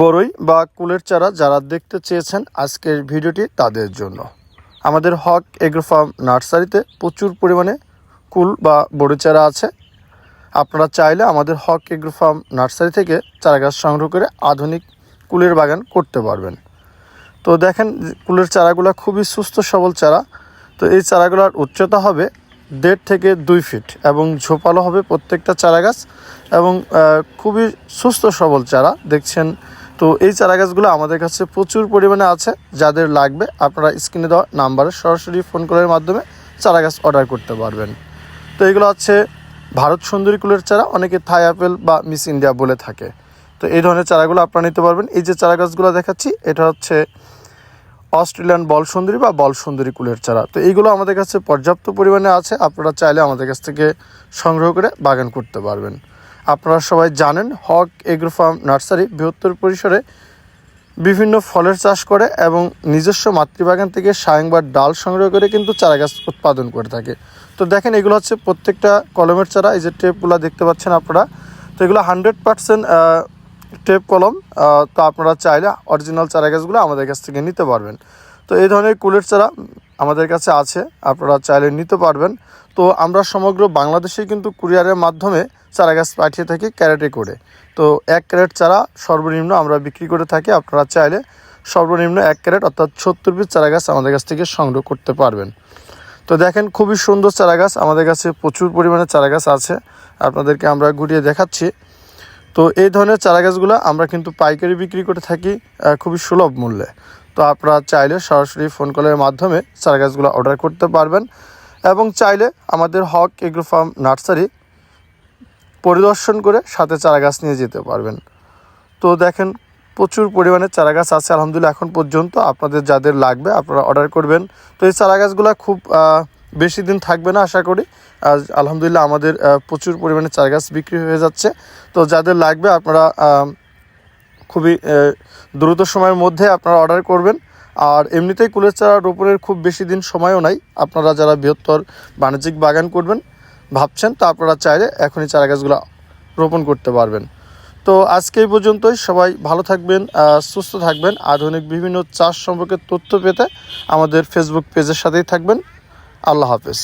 বড়ই বা কুলের চারা যারা দেখতে চেয়েছেন আজকের ভিডিওটি তাদের জন্য। আমাদের হক এগ্রো ফার্ম নার্সারিতে প্রচুর পরিমাণে কুল বা বড়ই চারা আছে। আপনারা চাইলে আমাদের হক এগ্রো ফার্ম নার্সারি থেকে চারা গাছ সংগ্রহ করে আধুনিক কুলের বাগান করতে পারবেন। তো দেখেন, কুলের চারাগুলো খুবই সুস্থ সবল চারা। তো এই চারাগুলোর উচ্চতা হবে দেড় থেকে দুই ফিট এবং ঝোপালো হবে প্রত্যেকটা চারা গাছ এবং খুবই সুস্থ সবল চারা। দেখছেন তো এই চারা গাছগুলো আমাদের কাছে প্রচুর পরিমাণে আছে, যাদের লাগবে আপনারা স্ক্রিনে দেওয়া নাম্বারে সরাসরি ফোন কলের মাধ্যমে চারা গাছ অর্ডার করতে পারবেন। তো এগুলো হচ্ছে ভারত সুন্দরী কুলের চারা, অনেকে থাই আপেল বা মিস ইন্ডিয়া বলে থাকে। তো এই ধরনের চারাগুলো আপনারা নিতে পারবেন। এই যে চারা গাছগুলো দেখাচ্ছি, এটা হচ্ছে অস্ট্রেলিয়ান বল সুন্দরী বা বল সুন্দরী কুলের চারা। তো এইগুলো আমাদের কাছে পর্যাপ্ত পরিমাণে আছে, আপনারা চাইলে আমাদের কাছ থেকে সংগ্রহ করে বাগান করতে পারবেন। আপনারা সবাই জানেন, হক এগ্রো ফার্ম নার্সারি, বৃহত্তর পরিসরে বিভিন্ন ফলের চাষ করে এবং নিজস্ব মাতৃবাগান থেকে সায়ং ডাল সংগ্রহ করে কিন্তু চারা গাছ উৎপাদন করে থাকে। তো দেখেন, এগুলো হচ্ছে প্রত্যেকটা কলমের চারা, এই যে টেপগুলো দেখতে পাচ্ছেন আপনারা। তো এগুলো হান্ড্রেড পার্সেন্ট টেপ কলম তো আপনারা চাইলে অরিজিনাল চারা গাছগুলো আমাদের কাছ থেকে নিতে পারবেন। তো এই ধরনের কুলের চারা আমাদের কাছে আছে, আপনারা চাইলে নিতে পারবেন। তো আমরা সমগ্র বাংলাদেশে কিন্তু কুরিয়ারের মাধ্যমে চারা গাছ পাঠিয়ে থাকি ক্যারেটে করে তো এক ক্যারেট চারা সর্বনিম্ন আমরা বিক্রি করে থাকি, আপনারা চাইলে সর্বনিম্ন এক ক্যারেট অর্থাৎ সত্তর পিস চারা গাছ আমাদের কাছ থেকে সংগ্রহ করতে পারবেন। তো দেখেন, খুবই সুন্দর চারা গাছ, আমাদের কাছে প্রচুর পরিমাণে চারা গাছ আছে। আপনাদেরকে আমরা ঘুরিয়ে দেখাচ্ছি। তো এই ধরনের চারা গাছগুলো আমরা কিন্তু পাইকারি বিক্রি করে থাকি খুবই সুলভ মূল্যে। তো আপনারা চাইলে সরাসরি ফোন কলের মাধ্যমে চারা গাছগুলো অর্ডার করতে পারবেন এবং চাইলে আমাদের হক এগ্রো ফার্ম নার্সারি পরিদর্শন করে সাথে চারা গাছ নিয়ে যেতে পারবেন। তো দেখেন, প্রচুর পরিমাণে চারা গাছ আছে, আলহামদুলিল্লাহ এখন পর্যন্ত আপনাদের যাদের লাগবে আপনারা অর্ডার করবেন। তো এই চারা গাছগুলো খুব বেশি দিন থাকবে না আশা করি। আর আলহামদুলিল্লাহ আমাদের প্রচুর পরিমাণে চারা গাছ বিক্রি হয়ে যাচ্ছে। তো যাদের লাগবে আপনারা খুবই দ্রুত সময়ের মধ্যে আপনারা অর্ডার করবেন। আর এমনিতেই কুলের চারা রোপণের খুব বেশি দিন সময়ও নাই। আপনারা যারা বৃহত্তর বাণিজ্যিক বাগান করবেন, ভাবছেন, তো আপনারা চাইলে এখনই চারা গাছগুলো রোপণ করতে পারবেন। তো আজকে এই পর্যন্তই। সবাই ভালো থাকবেন সুস্থ থাকবেন। আধুনিক বিভিন্ন চাষ সম্পর্কে তথ্য পেতে আমাদের ফেসবুক পেজের সাথেই থাকবেন। আল্লাহ হাফেজ।